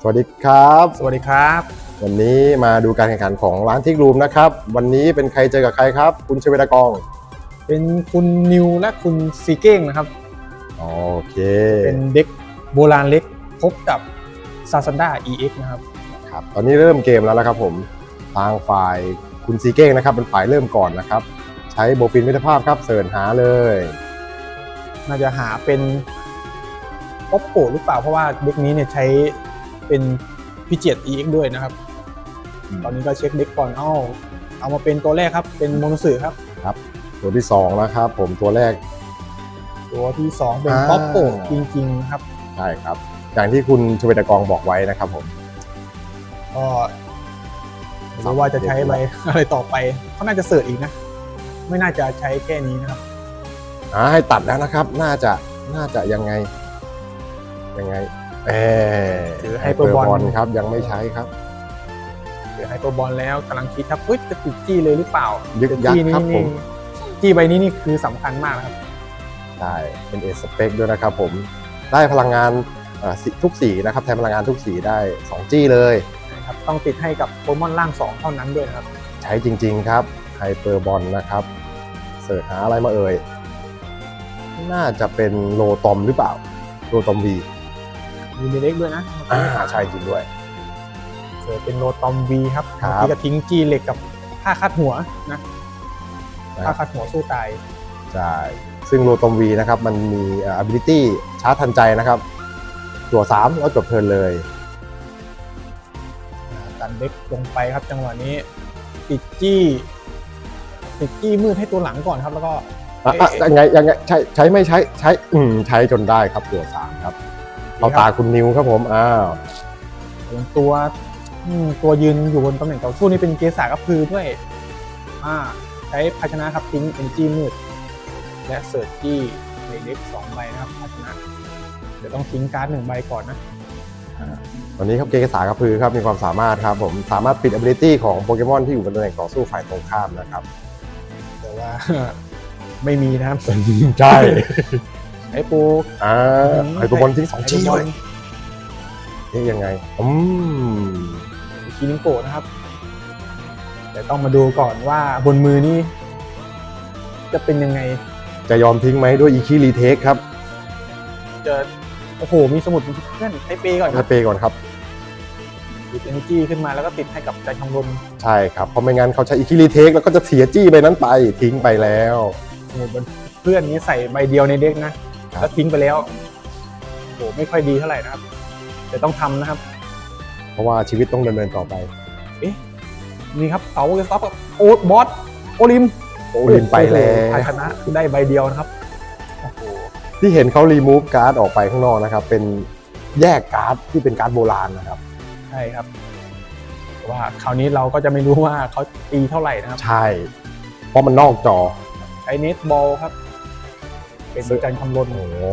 สวัสดีครับ สวัสดีครับ วันนี้มาดูการแข่งขันของร้านทิกรูมนะครับ วันนี้เป็นใครเจอกับใครครับ คุณชเวดากอง เป็นคุณนิวและคุณซีเก้งนะครับ โอเค เป็นเด็กโบราณเล็กพบกับซาซันดา EX นะครับครับ ตอนนี้เริ่มเกมแล้วนะครับผมทางฝ่ายคุณซีเก้งนะครับเป็นฝ่ายเริ่มก่อนนะครับ ใช้โบฟินมิตรภาพครับเสิร์ชหาเลยน่าจะหาเป็นป๊อปโปหรือเปล่าเพราะว่าเด็กนี้เนี่ยใช้ เป็นพิเจีย EX ด้วยนะครับ ตอนนี้ก็เช็คเด็กก่อนเอ้าเอามาเป็นตัวแรกครับ เป็นโมโนสึครับ ตัวที่สองนะครับผมตัวแรก ตัวที่ 2 เป็นอ่า ป๊อปโปจริงๆนะครับ ใช่ครับ อย่างที่คุณชเวดากองบอกไว้นะครับผม ก็ไม่รู้ว่าจะใช้ใบอะไรต่อไปเขาน่าจะเสิร์ชอีกนะ ไม่น่าจะใช้แค่นี้นะครับ อ่าให้ตัดแล้วนะครับ น่าจะ น่าจะยังไง ยังไง เอถือ Hyperball ครับยังไม่ใช้ครับเดี๋ยวไฮเปอร์บอลแล้วกำลังคิดครับเฮ้ยจะติดจี้เลยหรือเปล่ายึกยักจี้ครับผมจี้ใบนี้นี่คือสำคัญมากนะครับ ได้เป็นเอสเปกด้วยนะครับผมได้พลังงานเอ่อสีทุกสีนะครับแทนพลังงานทุกสีได้ 2 จี้เลยนะครับต้องติดให้กับโปเกมอนร่าง 2 เท่านั้นด้วยนะครับ ใช้จริงๆครับไฮเปอร์บอลนะครับ เสิร์ชหาอะไรมาเอ่ย น่าจะเป็นโลตอมหรือเปล่า โลตอมวี มีเล็กด้วยนะอ่าใช่จริงด้วยเจอเป็นโรตอมวีครับครับเมื่อกี้ก็ทิ้งจี้เหล็กกับผ้าคัดหัวนะผ้าคัดหัวสู้ตายใช่ซึ่งโลตอมวีนะครับมันมีเอ่อ ability ชาร์จทันใจนะครับตัว3แล้วจบเทิร์นเลย อ่าตันเด็กลงไปครับจังหวะนี้ติดจี้ติดจี้มืดให้ตัวหลังก่อนครับแล้วก็ อะอะยังไงยังไงใช้ใช้ไม่ใช้ใช้อืมใช้จนได้ครับตัว3ครับ เอาตาคุณนิวครับผมอ้าวส่วนตัวอืมตัวยืนอยู่บนตำแหน่งต่อสู้นี่เป็นเกสากระพือด้วยอ่าใช้ภาชนะครับทิ้งเป็นจี้มืด และเสิร์ชจี้ในเล็กสองใบนะครับภาชนะ เดี๋ยวต้องทิ้งการ์ดหนึ่งใบก่อนนะวันนี้ครับเกสากระพือครับมีความสามารถครับผมสามารถปิด ability ของโปเกมอนที่อยู่บนตำแหน่งต่อสู้ฝ่ายตรงข้ามนะครับ แต่ว่าไม่มีนะครับใช่ไอ้ปูอ่าไฮโปบอลทิ้งสองจี้ด้วยเอ๊ะยังไงอืมคีนิงโกะนะครับแต่ต้องมาดูก่อนว่าบนมือนี่จะเป็นยังไง จะยอมทิ้งไหมด้วยอีคีรีเทคครับจะโอ้โห มีสมุดเพื่อนไอเปก่อนคถ้ารับเปย์ก่อนครับติดเอเนจีขึ้นมาแล้วก็ติดให้กับใจชมรมใช่ครับ เพราะไม่งั้นเขาใช้อีคีรีเทคแล้วก็จะเสียจี้ไปนั้นไปทิ้งไปแล้วสมุดบนเพื่อนนี้ใส่ใบเดียวในเด็กนะ ครับ แล้วทิ้งไปแล้วโอ้โหไม่ค่อยดีเท่าไหร่นะครับ แต่ต้องทำนะครับ เพราะว่าชีวิตต้องดำเนินต่อไป นี่ครับเสาเกสต็อปโอ๊ตบอสโอลิมโอ้ลินไปแล้วโอ้โหภาชนะได้ใบเดียวนะครับโอ้โหที่เห็นเขารีมูฟการ์ดออกไปข้างนอกนะครับ เป็นแยกการ์ดที่เป็นการ์ดโบราณนะครับ ใช่ครับแต่ว่าคราวนี้เราก็จะไม่รู้ว่าเขาตีเท่าไหร่นะครับใช่ เพราะมันนอกจอใช้เนตบอลครับ เป็นการคำนวณโอ้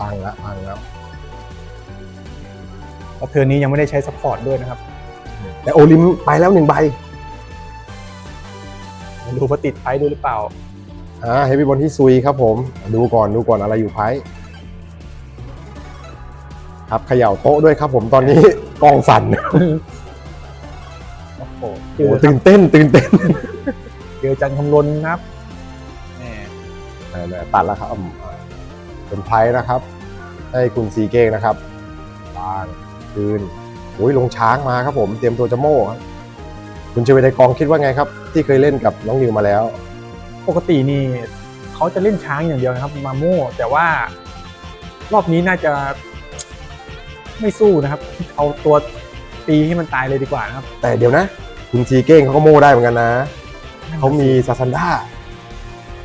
ตั้งแล้วตั้งแล้วแล้วเทอร์นนี้ยังไม่ได้ใช้ซัพพอร์ตด้วยนะครับ แต่โอลิมไปแล้วหนึ่งใบไม่รู้ว่าติดไปด้วยหรือเปล่าอ่าเฮฟวี่บอลที่ซุยครับผม ดูก่อนดูก่อนอะไรอยู่ไพ่ครับเขย่าโต๊ะด้วยครับผมตอนนี้กองสั่นโอ้โหเจโอ้อตื่นเต้นตื่นเต้นเจอจันคำลนนะครับ ตัดแล้วครับอืมเป็นไพ่นะครับ ให้คุณซีเก้งนะครับบางคืนโอ้ยลงช้างมาครับผม เตรียมตัวจะโม่ครับคุณเชเวไดกองคิดว่าไงครับ ที่เคยเล่นกับน้องนิวมาแล้ว ปกตินี่เขาจะเล่นช้างอย่างเดียวนะครับมาโม่แต่ว่ารอบนี้น่าจะไม่สู้นะครับ เอาตัวตีให้มันตายเลยดีกว่านะครับ แต่เดี๋ยวนะ คุณซีเก้งเขาก็โม่ได้เหมือนกันนะเขามีซาซันด้า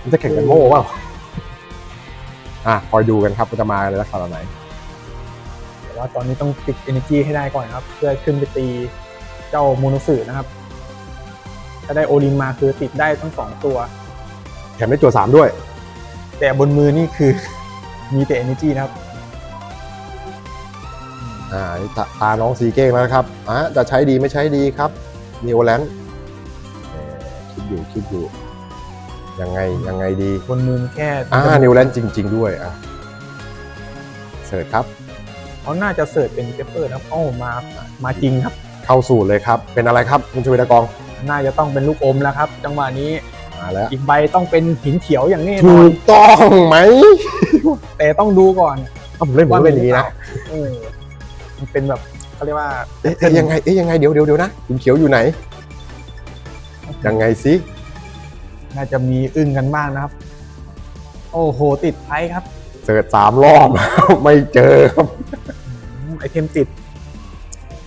มันจะแข่งกันโม่เปล่าอะคอยดูกันครับว่าจะมาในลักษณะไหนแต่ว่าตอนนี้ต้องติด energy ให้ได้ก่อนครับ เพื่อขึ้นไปตีเจ้าโมโนสึนะครับ ถ้าได้โอลิมมาคือติดได้ทั้งสองตัว แถมได้จั่วสามด้วย แต่บนมือนี่คือ มีแต่ energy นะครับ อ่านี่ตาตาน้องซีเก้งแล้วนะครับอะจะใช้ดีไม่ใช้ดีครับนิโอแลนด์เอ่อคิดอยู่คิดอยู่ ยังไงยังไงดีบนมือแค่อ่านิวแลนด์จริง ๆ ด้วยอะเสิร์ชครับเขาน่าจะเสิร์ชเป็นเปเปอร์นะครับโอ้มามาจริงครับ เข้าสูตรเลยครับ เป็นอะไรครับคุณชเวดากอง น่าจะต้องเป็นลูกอมแล้วครับ จังหวะนี้มาแล้วอีกใบต้องเป็นหินเขียวอย่างแน่นถูอนกต้องไหม แต่ต้องดูก่อนอ้าวผมเล่นผมก็เล่นอย่างนี้นะเออมันเป็นแบบเขาเรียกว่าเอ๊ะเอ๊ะยังไงเอ๊ะยังไงเดี๋ยวเดี๋ยวเดี๋ยวนะคุณเขียวอยู่ไหนยังไงสิ น่าจะมีอึ้งกันบ้างนะครับ โอ้โห ติดไพครับ เสิร์ชสามรอบ ไม่เจอครับอืมไอเทมติด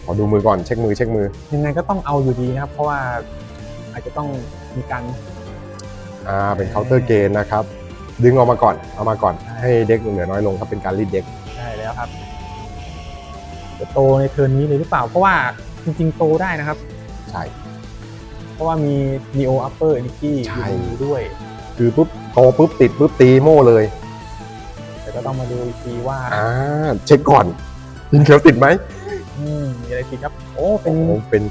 ขอดูมือก่อนเช็คมือเช็คมือ ยังไงก็ต้องเอาอยู่ดีนะครับ เพราะว่าอาจจะต้องมีการ อ่าเป็นเคาน์เตอร์เกนนะครับ ดึงออกมาก่อน เอามาก่อน ให้เด็กเหลือน้อยลงครับเป็นการรีดเด็กได้แล้วครับ จะโตในเทิร์นนี้เลยหรือเปล่า เพราะว่าจริงๆโตได้นะครับ ใช่เพ ราะว่ามี Neo Upper Energy ใช่ อยู่ด้วย คือปุ๊บโตปุ๊บติดปุ๊บตีโม่เลย แต่ก็ต้องมาดูอีกทีว่าอ่า เช็คก่อนยิงเขียวติดไหมอืมมีอะไรติดครับ โอ้ เป็นโอ้เป็น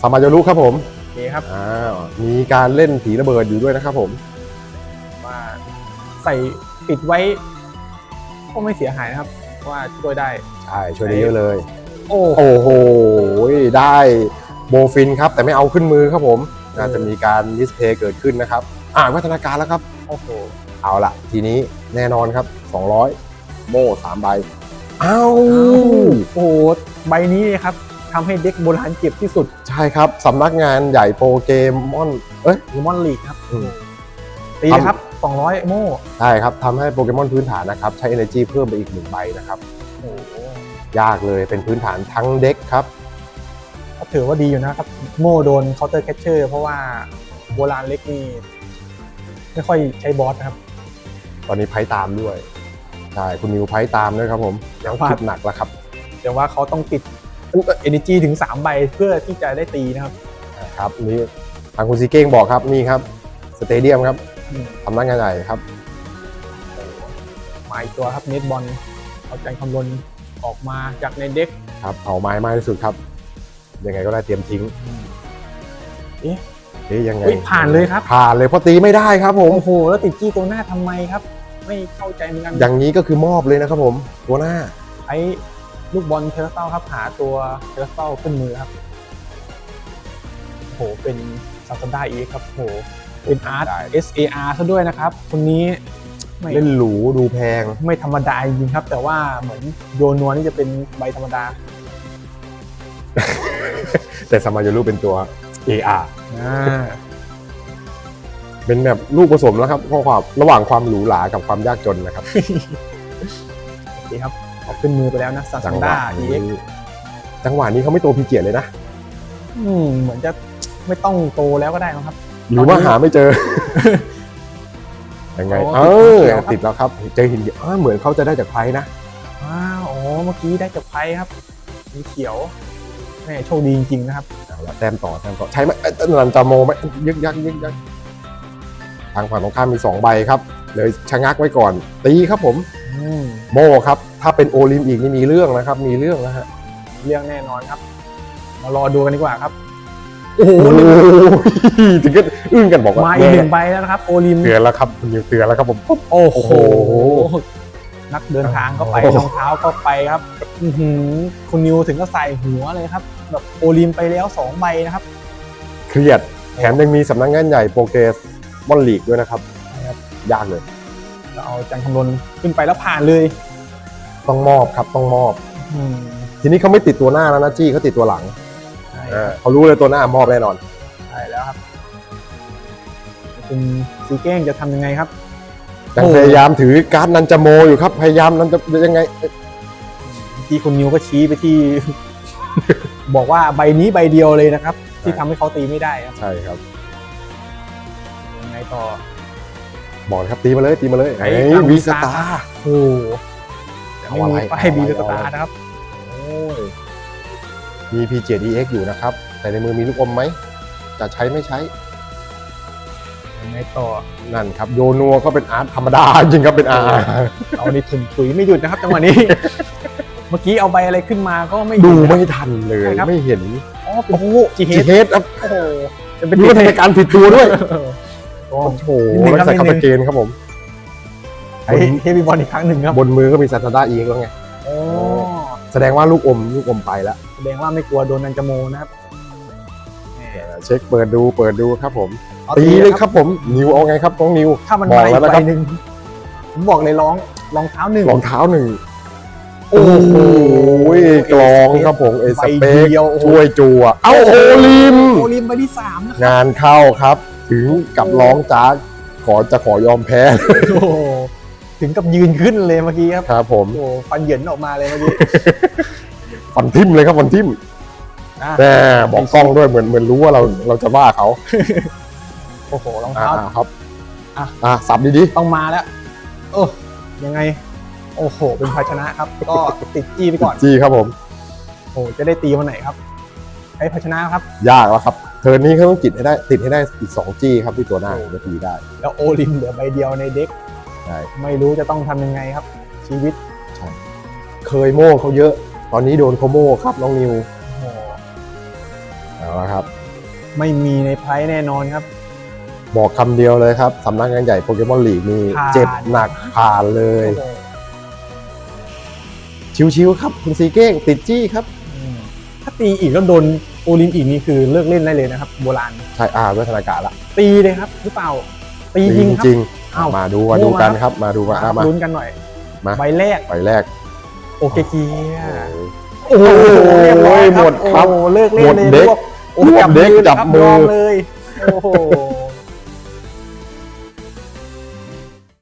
สามายารุครับผมโอเคครับอ่ามีการเล่นผีระเบิดอยู่ด้วยนะครับผม ว่าใส่ปิดไว้ ก็ไม่เสียหายนะครับ เพราะว่าช่วยได้ ใช่ ช่วยได้เยอะเลย โอ้โอ้โหได้ โบฟินครับแต่ไม่เอาขึ้นมือครับผมน่าจะมีการดิสเพย์เกิดขึ้นนะครับ อ่าพัฒนาการแล้วครับโอ้โหเอาละทีนี้แน่นอนครับ 200 โม่สามใบอ้าวโอ้โหใบนี้เลยครับทำให้เด็กโบราณเจ็บที่สุด ใช่ครับสำนักงานใหญ่โปรเกมอน เอ้ยยูมอนลีกครับอืมตีครับ 200 โม่ใช่ครับทำให้โปเกมอนพื้นฐานนะครับ ใช้ energy เพิ่มไปอีกหนึ่งใบนะครับโอ้โหยากเลยเป็นพื้นฐานทั้งเด็กครับ ก็ถือว่าดีอยู่นะครับ โม่โดนเคาน์เตอร์แคชเชอร์ เพราะว่าโบราณเล็กนี่ไม่ค่อยใช้บอสนะครับ ตอนนี้ไพ่ตามด้วย ใช่ คุณนิวไพ่ตามด้วยครับผมเดี๋ยวว่าคิดหนักแล้วครับแต่ว่าเขาต้องติด energy ถึง 3 ใบเพื่อที่จะได้ตีนะครับครับนี่ทางคุณซีเก้งบอกครับนี่ครับสเตเดียมครับอืมสำนักงานใหญ่ครับมาอีกตัวครับเนตบอลเอาใจคำนวณออกมาจากในเด็กครับเอาไม้มากที่สุดครับ ยังไงก็ได้เตรียมทิ้งเอ๊ะเอ๊ยยังไงเฮ้ยผ่านเลยครับ ผ่านเลยเพราะตีไม่ได้ครับผม โอ้โห แล้วติดจี้ตัวหน้าทำไมครับ ไม่เข้าใจเหมือนกันอย่างนี้ก็คือมอบเลยนะครับผมตัวหน้า ใช้ลูกบอลเทเลสเตลครับ หาตัวเทเลสเตลขึ้นมือครับ โอ้โห เป็นซาซันด้าอีกครับ โอ้โห เป็นอาร์ต ได้ SAR ซะด้วยนะครับ คนนี้ไม่เล่นหรูดูแพง ไม่ธรรมดาจริงๆครับ แต่ว่าเหมือนโยนัวนี่จะเป็นใบธรรมดา แต่สมาโยรุเป็นตัว AR อ่าเป็นแบบลูกผสมแล้วครับข้อความระหว่างความหรูหรากับความยากจนนะครับ โอเคครับเอาขึ้นมือไปแล้วนะซาจัซังนหวะด้านี้ EX จังหวะนี้เขาไม่โตพีเกียรติเลยนะอืมเหมือนจะไม่ต้องโตแล้วก็ได้มั้งครับ หรือว่าหาไม่เจอ ยังไงโอ้เออ ติดแล้วครับ ติดแล้วครับ เจอหินเขียวอ้าวเหมือนเขาจะได้จากไพนะ อ้าวอ๋อเมื่อกี้ได้จากไพ่ครับ มีเขียว แม่โชคดีจริงๆนะครับเอาละแต้มต่อแต้มต่อใช้ไหมเอ้ยนันจาโมไหมยึกยักยึกยักทางฝั่งตรงข้ามมีสองใบครับเลยชะงักไว้ก่อน ตีครับผมอืมโมครับ ถ้าเป็นโอลิมอีกนี่มีเรื่องนะครับ มีเรื่องนะฮะเรื่องแน่นอนครับ มารอดูกันดีกว่าครับ โอ้โหโอ้ยถึงก็อึ้งกันบอกว่ามาอีกหนึ่งใบแล้วนะครับ โอลิมเตือนแล้วครับคุณนิวเตือนแล้วครับผมปุ๊บโอ้โหโอ้โห นักเดินทางก็ไปโอ้โหรองเท้าก็ไปครับอื้อหือคุณนิวถึงก็ใส่หัวเลยครับ แบบโอลิมไปแล้วสองใบนะครับ เครียดแถมยังมีสำนักงานใหญ่โปรเกสบอลลีกด้วยนะครับ ยากเลยเราเอาจันคำนวณขึ้นไปแล้วผ่านเลย ต้องมอบครับต้องมอบอืมทีนี้เขาไม่ติดตัวหน้าแล้วนะจี้เขาติดตัวหลังใช่เออเขารู้เลยตัวหน้ามอบแน่นอนใช่แล้วครับคุณซีเก้งจะทำยังไงครับ ยังโอ้พยายามถือการ์ดนันจาโมอยู่ครับ พยายามนันจะยังไงเอ๊ะที่คุณนิวก็ชี้ไปที่ บอกว่าใบนี้ใบเดียวเลยนะครับ ที่ทำให้เขาตีไม่ได้ครับใช่ครับยังไงต่อ บอกเลยครับตีมาเลยตีมาเลยไอ้ไอ้ตามวีวีสสตาตาร์ร์โอ้โหไม่มีป้ายบีสตาร์นะครับโอ้ยมีพีเจดีเอ็กอยู่นะครับ แต่ในมือมีลูกอมไหม จะใช้ไม่ใช้ ยังไงต่อนั่นครับโยนัวก็เป็นอาร์ตธรรมดาจริงครับเป็นอาร์เอานี่ถุนถุยไม่หยุดนะครับจังหวะนี้ เมื่อกี้เอาใบอะไรขึ้นมาก็ไม่ดูเห็นไม่นะครับทันเลยใช่ครับไม่เห็นอ๋อเป็นจีเฮจีดเฮดครับโอ้โหจะเป็นดูว่าทำการผิดตัวด้วยโอ้โอ้โหนิดนึงครับใส่นิคาดนึตางเกนครับผมใช้เฮฟวี่บอลอีกครั้งหนึ่งครับบนมือก็มีซาตาด้าอีกแล้วไงโอ้แสดงว่าลูกอมลูกอมไปแล้วแสดงว่าไม่กลัวโดนนันจโมนะครับแหม่เช็คเปิดดูเปิดดูครับผมอา ตีเลยครับผมนิวเอาไงครับน้องนิวถ้ามันบอกมาอีแล้วกนะใบครับหนึ่งผมบอกเลยร้องรองเท้าหนึ่งรองเท้าหนึ่งโอ้โอ้โหโหกลองครับผมเอสเปใบกเดียวโอ้โหช่วยจัวเอ้าโอลิม โอลิมใบที่สามนะครับงานเข้าครับ ถึงกับร้องจ้าขอจะขอยอมแพ้ โอ้โหถึงกับยืนขึ้นเลยเมื่อกี้ครับครับผม โอ้โหฟันเหยินออกมาเลยเมื่อกี้ ฟันทิมเลยครับฟันทิมอะ แน่บอกกล้องด้วยเหมือนเหมือนรู้ว่าเราเราจะว่าเขา โอ้โหรองอ่าเท้า ครับอะ อ่าสับดีต้องมาแล้วเออยังไง โอ้โห เป็นภาชนะครับ ก็ติดจี้ไปก่อน ๆ จี้ครับผม โอ้โหจะได้ตีวันไหนครับใช้ภาชนะครับ ยากแล้วครับ เทิร์นนี้เขาต้องติดให้ได้ติดให้ได้อีก2จี้ครับที่ตัวหน้าถึงจะตีได้ แล้วโอลิมเหลือใบเดียวในเด็ก ใช่ ไม่รู้จะต้องทำยังไงครับ ชีวิตเคยโม่เขาเยอะ ตอนนี้โดนเขาโม่ครับน้องนิว โอ้โหเอาละครับ ไม่มีในไพร์แน่นอนครับ บอกคำเดียวเลยครับสำนักงานใหญ่โปเกมอนลีกนี่ผ่าน เจ็บหนักผ่านเลย โอ้โหชิวๆครับ คุณซีเก้งติดจี้ครับ อืมถ้าตีอีกแล้วโดนโอลิมอีกนี่คือเลิกเล่นได้เลยนะครับ โบราณ ใช่อ่าวัฒนากาศละตีเลยครับหรือเปล่า ตีจริงครับจริงอ้าวๆมาดูมาดูกันครับ มาดูกันมาอะมา ลุ้นกันหน่อยมา ใบแรก ไปแรกโอเคเกียโอ้โหโอ้โหเรียบร้อยหมดครับ โอ้โหเลิกเล่นเลยหมดเด็กรวบโอ้โหรวบเด็กมือจับมือครับยอมเลย โอ้โห